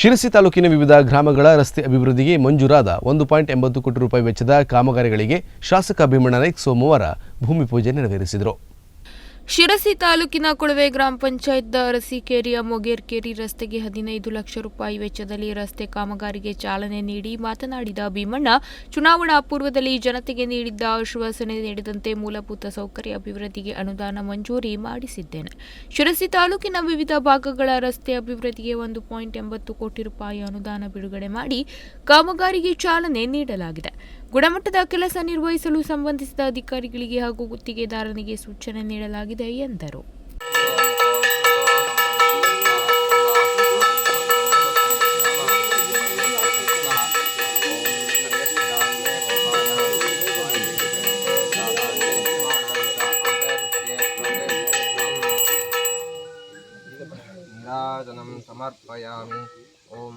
ಶಿರಸಿ ತಾಲೂಕಿನ ವಿವಿಧ ಗ್ರಾಮಗಳ ರಸ್ತೆ ಅಭಿವೃದ್ಧಿಗೆ ಮಂಜೂರಾದ ಒಂದು ಪಾಯಿಂಟ್ ಎಂಬತ್ತು ಕೋಟಿ ರೂಪಾಯಿ ವೆಚ್ಚದ ಕಾಮಗಾರಿಗಳಿಗೆ ಶಾಸಕ ಭೀಮಣ್ಣ ನಾಯ್ಕ್ ಸೋಮವಾರ ಭೂಮಿ ಪೂಜೆ ನೆರವೇರಿಸಿದರು. ಶಿರಸಿ ತಾಲೂಕಿನ ಕೊಳವೆ ಗ್ರಾಮ ಪಂಚಾಯತ್ ಅರಸಿಕೇರಿಯ ಮೊಗೇರ್ಕೇರಿ ರಸ್ತೆಗೆ ಹದಿನೈದು ಲಕ್ಷ ರೂಪಾಯಿ ವೆಚ್ಚದಲ್ಲಿ ರಸ್ತೆ ಕಾಮಗಾರಿಗೆ ಚಾಲನೆ ನೀಡಿ ಮಾತನಾಡಿದ ಭೀಮಣ್ಣ, ಚುನಾವಣಾ ಪೂರ್ವದಲ್ಲಿ ಜನತೆಗೆ ನೀಡಿದ್ದ ಆಶ್ವಾಸನೆ ನೀಡಿದಂತೆ ಮೂಲಭೂತ ಸೌಕರ್ಯ ಅಭಿವೃದ್ಧಿಗೆ ಅನುದಾನ ಮಂಜೂರಿ ಮಾಡಿಸಿದ್ದೇನೆ. ಶಿರಸಿ ತಾಲೂಕಿನ ವಿವಿಧ ಭಾಗಗಳ ರಸ್ತೆ ಅಭಿವೃದ್ಧಿಗೆ ಒಂದು ಪಾಯಿಂಟ್ ಎಂಬತ್ತು ಕೋಟಿ ರೂಪಾಯಿ ಅನುದಾನ ಬಿಡುಗಡೆ ಮಾಡಿ ಕಾಮಗಾರಿಗೆ ಚಾಲನೆ ನೀಡಲಾಗಿದೆ. ಗುಣಮಟ್ಟದ ಕೆಲಸ ನಿರ್ವಹಿಸಲು ಸಂಬಂಧಿಸಿದ ಅಧಿಕಾರಿಗಳಿಗೆ ಹಾಗೂ ಗುತ್ತಿಗೆದಾರನಿಗೆ ಸೂಚನೆ ನೀಡಲಾಗಿದೆ ಎಂದರು. ಸಮರ್ಪಯಾಮಿ ಓಂ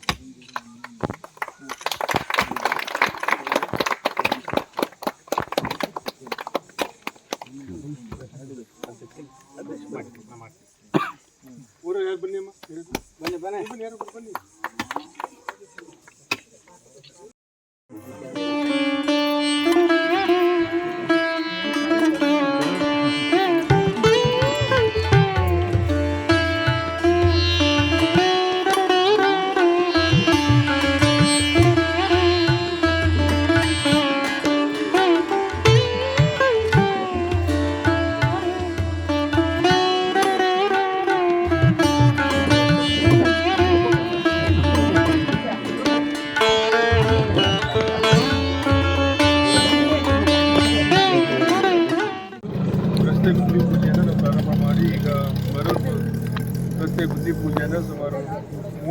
ದೇವತಾಭ್ಯೋ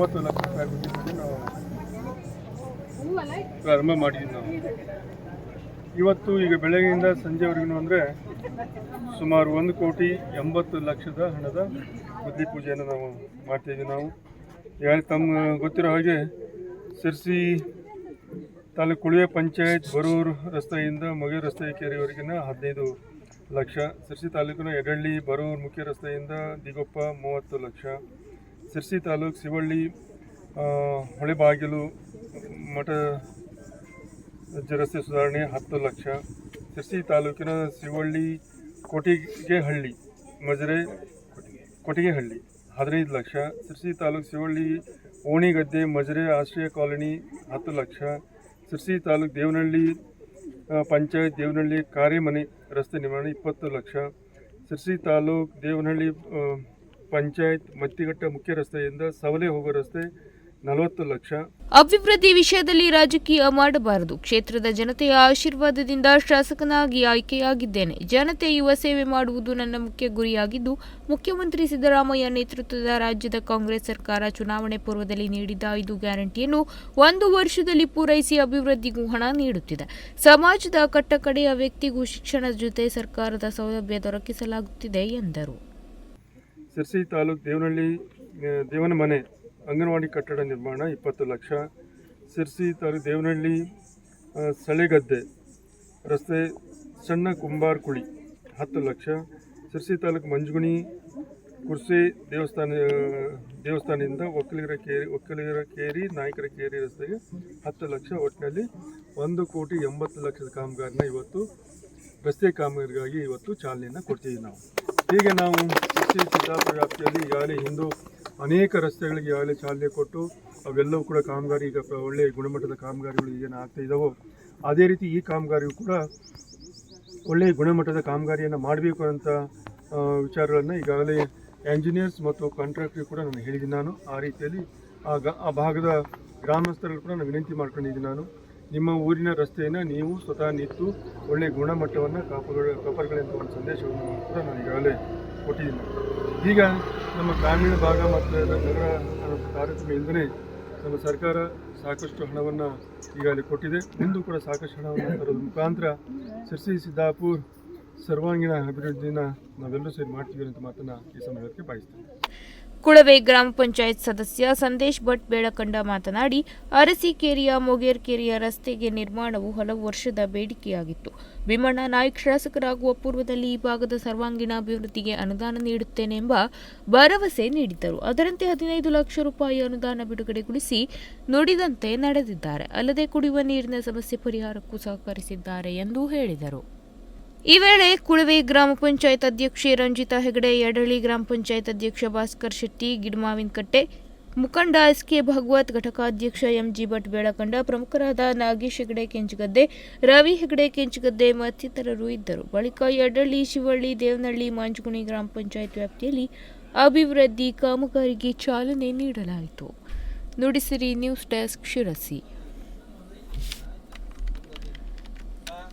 ಮೂವತ್ತು ಲಕ್ಷ ರೂಪಾಯಿ ನಾವು ಪ್ರಾರಂಭ ಮಾಡಿದ್ದೀವಿ ನಾವು. ಇವತ್ತು ಈಗ ಬೆಳಗ್ಗೆಯಿಂದ ಸಂಜೆವರೆಗೂ ಅಂದರೆ ಸುಮಾರು ಒಂದು ಕೋಟಿ ಎಂಬತ್ತು ಲಕ್ಷದ ಹಣದ ಬುದ್ಧಿ ಪೂಜೆಯನ್ನು ನಾವು ಮಾಡ್ತಾಯಿದ್ದೀವಿ ನಾವು. ಯಾರು ತಮ್ಮ ಗೊತ್ತಿರೋ ಹಾಗೆ ಸಿರ್ಸಿ ತಾಲೂಕು ಕುಳಿಯ ಪಂಚಾಯತ್ ಬರೂರು ರಸ್ತೆಯಿಂದ ಮೊಗೆ ರಸ್ತೆ ಕೆರೆಯವರೆಗಿನ ಹದಿನೈದು ಲಕ್ಷ ಸಿರ್ಸಿ ತಾಲೂಕಿನ ಎಡಳ್ಳಿ ಬರೂರು ಮುಖ್ಯ ರಸ್ತೆಯಿಂದ ದಿಗೊಪ್ಪ ಮೂವತ್ತು ಲಕ್ಷ. ಸಿರ್ಸಿ ತಾಲೂಕು ಶಿವಳ್ಳಿ ಹೊಳೆಬಾಗಿಲು, ಮಠ ರಸ್ತೆ ಸುಧಾರಣೆ ಹತ್ತು ಲಕ್ಷ. ಸಿರ್ಸಿ ತಾಲೂಕಿನ ಶಿವಳ್ಳಿ ಕೊಟಿಗೆಹಳ್ಳಿ ಮಜರೆ ಕೊಟಿಗೆಹಳ್ಳಿ ಹದಿನೈದು ಲಕ್ಷ. ಸಿರ್ಸಿ ತಾಲೂಕು ಶಿವಳ್ಳಿ, ಓಣಿಗದ್ದೆ, ಮಜರೆ ಆಶ್ರಯ ಕಾಲೋನಿ ಹತ್ತು ಲಕ್ಷ. ಸಿರ್ಸಿ ತಾಲೂಕು ದೇವನಹಳ್ಳಿ ಪಂಚಾಯತ್ ದೇವನಹಳ್ಳಿ ಕಾರ್ಯಮನೆ ರಸ್ತೆ ನಿರ್ಮಾಣ ಇಪ್ಪತ್ತು ಲಕ್ಷ. ಸಿರ್ಸಿ ತಾಲೂಕು ದೇವನಹಳ್ಳಿ ಪಂಚಾಯತ್ ಮತ್ತಿಘಟ್ಟ ಮುಖ್ಯ ರಸ್ತೆಯಿಂದ ಸವಲೆ ಹೋಗೋ ರಸ್ತೆ ನಲವತ್ತು ಲಕ್ಷ. ಅಭಿವೃದ್ಧಿ ವಿಷಯದಲ್ಲಿ ರಾಜಕೀಯ ಮಾಡಬಾರದು. ಕ್ಷೇತ್ರದ ಜನತೆಯ ಆಶೀರ್ವಾದದಿಂದ ಶಾಸಕನಾಗಿ ಆಯ್ಕೆಯಾಗಿದ್ದೇನೆ. ಜನತೆ ಯುವ ಸೇವೆ ಮಾಡುವುದು ನನ್ನ ಮುಖ್ಯ ಗುರಿಯಾಗಿದ್ದು, ಮುಖ್ಯಮಂತ್ರಿ ಸಿದ್ದರಾಮಯ್ಯ ನೇತೃತ್ವದ ರಾಜ್ಯದ ಕಾಂಗ್ರೆಸ್ ಸರ್ಕಾರ ಚುನಾವಣೆ ಪೂರ್ವದಲ್ಲಿ ನೀಡಿದ ಐದು ಗ್ಯಾರಂಟಿಯನ್ನು ಒಂದು ವರ್ಷದಲ್ಲಿ ಪೂರೈಸಿ ಅಭಿವೃದ್ಧಿಗೂ ಹಣ ನೀಡುತ್ತಿದೆ. ಸಮಾಜದ ಕಟ್ಟಕಡೆಯ ವ್ಯಕ್ತಿಗೂ ಶಿಕ್ಷಣದ ಜೊತೆ ಸರ್ಕಾರದ ಸೌಲಭ್ಯ ದೊರಕಿಸಲಾಗುತ್ತಿದೆ ಎಂದರು. ಸಿರ್ಸಿ ತಾಲೂಕು ದೇವನಹಳ್ಳಿ ದೇವನ ಮನೆ ಅಂಗನವಾಡಿ ಕಟ್ಟಡ ನಿರ್ಮಾಣ ಇಪ್ಪತ್ತು ಲಕ್ಷ. ಸಿರ್ಸಿ ತಾಲೂಕು ದೇವನಹಳ್ಳಿ ಸಳೆಗದ್ದೆ ರಸ್ತೆ ಸಣ್ಣ ಕುಂಬಾರ್ ಕುಳಿ ಹತ್ತು ಲಕ್ಷ. ಸಿರ್ಸಿ ತಾಲೂಕು ಮಂಜುಗುಣಿ ಕುರ್ಸಿ ದೇವಸ್ಥಾನ ದೇವಸ್ಥಾನದಿಂದ ಒಕ್ಕಲಿಗರ ಕೇರಿ ಒಕ್ಕಲಿಗರ ಕೇರಿ, ನಾಯಕರ ಕೇರಿ ರಸ್ತೆಗೆ ಹತ್ತು ಲಕ್ಷ. ಒಟ್ಟಿನಲ್ಲಿ ಒಂದು ಕೋಟಿ ಎಂಬತ್ತು ಲಕ್ಷದ ಕಾಮಗಾರಿನ ಇವತ್ತು ರಸ್ತೆ ಕಾಮಗಾರಿಗಾಗಿ ಇವತ್ತು ಚಾಲನೆಯನ್ನು ಕೊಡ್ತೀವಿ ನಾವು. ಹೀಗೆ ನಾವು ಶ್ರೀ ಸಿದ್ದಾಪುರ ವ್ಯಾಪ್ತಿಯಲ್ಲಿ ಈಗಾಗಲೇ ಹಿಂದೂ ಅನೇಕ ರಸ್ತೆಗಳಿಗೆ ಈಗಾಗಲೇ ಚಾಲನೆ ಕೊಟ್ಟು ಅವೆಲ್ಲವೂ ಕೂಡ ಕಾಮಗಾರಿ ಈಗ ಒಳ್ಳೆಯ ಗುಣಮಟ್ಟದ ಕಾಮಗಾರಿಗಳು ಏನು ಆಗ್ತಾ ಇದ್ದಾವೋ ಅದೇ ರೀತಿ ಈ ಕಾಮಗಾರಿಯು ಕೂಡ ಒಳ್ಳೆಯ ಗುಣಮಟ್ಟದ ಕಾಮಗಾರಿಯನ್ನು ಮಾಡಬೇಕು ಅಂತ ವಿಚಾರಗಳನ್ನು ಈಗಾಗಲೇ ಎಂಜಿನಿಯರ್ಸ್ ಮತ್ತು ಕಾಂಟ್ರಾಕ್ಟ್ರಿಗೆ ಕೂಡ ನಾನು ಹೇಳಿದ್ದೀನಿ ನಾನು. ಆ ರೀತಿಯಲ್ಲಿ ಆ ಭಾಗದ ಗ್ರಾಮಸ್ಥರಲ್ಲಿ ಕೂಡ ನಾನು ವಿನಂತಿ ಮಾಡ್ಕೊಂಡಿದ್ದೀನಿ ನಾನು. ನಿಮ್ಮ ಊರಿನ ರಸ್ತೆಯನ್ನು ನೀವು ಸ್ವತಃ ನಿಂತು ಒಳ್ಳೆಯ ಗುಣಮಟ್ಟವನ್ನು ಕಾಪುಗಳು ಕಾಪಾಡ್ಕೊಳ್ಳಿ ಅಂತ ಒಂದು ಸಂದೇಶವನ್ನು ಕೂಡ ನಾನು ಈಗಾಗಲೇ ಕೊಟ್ಟಿದ್ದೀನಿ. ಈಗ ನಮ್ಮ ಗ್ರಾಮೀಣ ಭಾಗ ಮತ್ತು ನಗರ ತಾರತಮ್ಯ ನಮ್ಮ ಸರ್ಕಾರ ಸಾಕಷ್ಟು ಹಣವನ್ನು ಈಗಾಗಲೇ ಕೊಟ್ಟಿದೆ. ಮುಂದೂ ಕೂಡ ಸಾಕಷ್ಟು ಹಣವನ್ನು ತರೋದ್ರ ಮುಖಾಂತರ ಸಿರ್ಸಿ, ಸಿದ್ದಾಪುರ್, ಸರ್ವಾಂಗೀಣ ಅಭಿವೃದ್ಧಿನ ನಾವೆಲ್ಲರೂ ಸೇರಿ ಮಾಡ್ತೀವಿ ಅಂತ ಮಾತನ್ನು ಈ ಸಮಯಕ್ಕೆ ಬಯಸ್ತೇನೆ ಕುಳವೆ ಗ್ರಾಮ ಪಂಚಾಯತ್ ಸದಸ್ಯ ಸಂದೇಶ್ ಭಟ್ ಬೇಳಕಂಡ ಮಾತನಾಡಿ, ಅರಸೀಕೆರೆಯ ಮೊಗೇರ್ಕೆರೆಯ ರಸ್ತೆಗೆ ನಿರ್ಮಾಣವು ಹಲವು ವರ್ಷದ ಬೇಡಿಕೆಯಾಗಿತ್ತು. ಭೀಮಣ್ಣ ನಾಯ್ಕ್ ಶಾಸಕರಾಗುವ ಪೂರ್ವದಲ್ಲಿ ಈ ಭಾಗದ ಸರ್ವಾಂಗೀಣ ಅಭಿವೃದ್ಧಿಗೆ ಅನುದಾನ ನೀಡುತ್ತೇನೆ ಎಂಬ ಭರವಸೆ ನೀಡಿದ್ದರು. ಅದರಂತೆ ಹದಿನೈದು ಲಕ್ಷ ರೂಪಾಯಿ ಅನುದಾನ ಬಿಡುಗಡೆಗೊಳಿಸಿ ನುಡಿದಂತೆ ನಡೆದಿದ್ದಾರೆ. ಅಲ್ಲದೆ ಕುಡಿಯುವ ನೀರಿನ ಸಮಸ್ಯೆ ಪರಿಹಾರಕ್ಕೂ ಸಹಕರಿಸಿದ್ದಾರೆ ಎಂದು ಹೇಳಿದರು. ಈ ವೇಳೆ ಕುಳವೆ ಗ್ರಾಮ ಪಂಚಾಯತ್ ಅಧ್ಯಕ್ಷೆ ರಂಜಿತಾ ಹೆಗಡೆ, ಯಡಳ್ಳಿ ಗ್ರಾಮ ಪಂಚಾಯತ್ ಅಧ್ಯಕ್ಷ ಭಾಸ್ಕರ್ ಶೆಟ್ಟಿ ಗಿಡಮಾವಿನಕಟ್ಟೆ ಮುಖಂಡ ಎಸ್ ಕೆ ಭಗವತ್, ಘಟಕಾಧ್ಯಕ್ಷ ಎಂಜಿ ಭಟ್ ಬೇಳಕಂಡ, ಪ್ರಮುಖರಾದ ನಾಗೇಶ್ ಹೆಗಡೆ, ಕೆಂಚಗದ್ದೆ, ರವಿ ಹೆಗಡೆ, ಕೆಂಚಗದ್ದೆ ಮತ್ತಿತರರು ಇದ್ದರು. ಬಳಿಕ ಯಡಳ್ಳಿ, ಶಿವಳ್ಳಿ, ದೇವನಹಳ್ಳಿ, ಮಾಂಜುಗುಣಿ ಗ್ರಾಮ ಪಂಚಾಯತ್ ವ್ಯಾಪ್ತಿಯಲ್ಲಿ ಅಭಿವೃದ್ಧಿ ಕಾಮಗಾರಿಗೆ ಚಾಲನೆ ನೀಡಲಾಯಿತು. Nudisiri news desk Sirsi.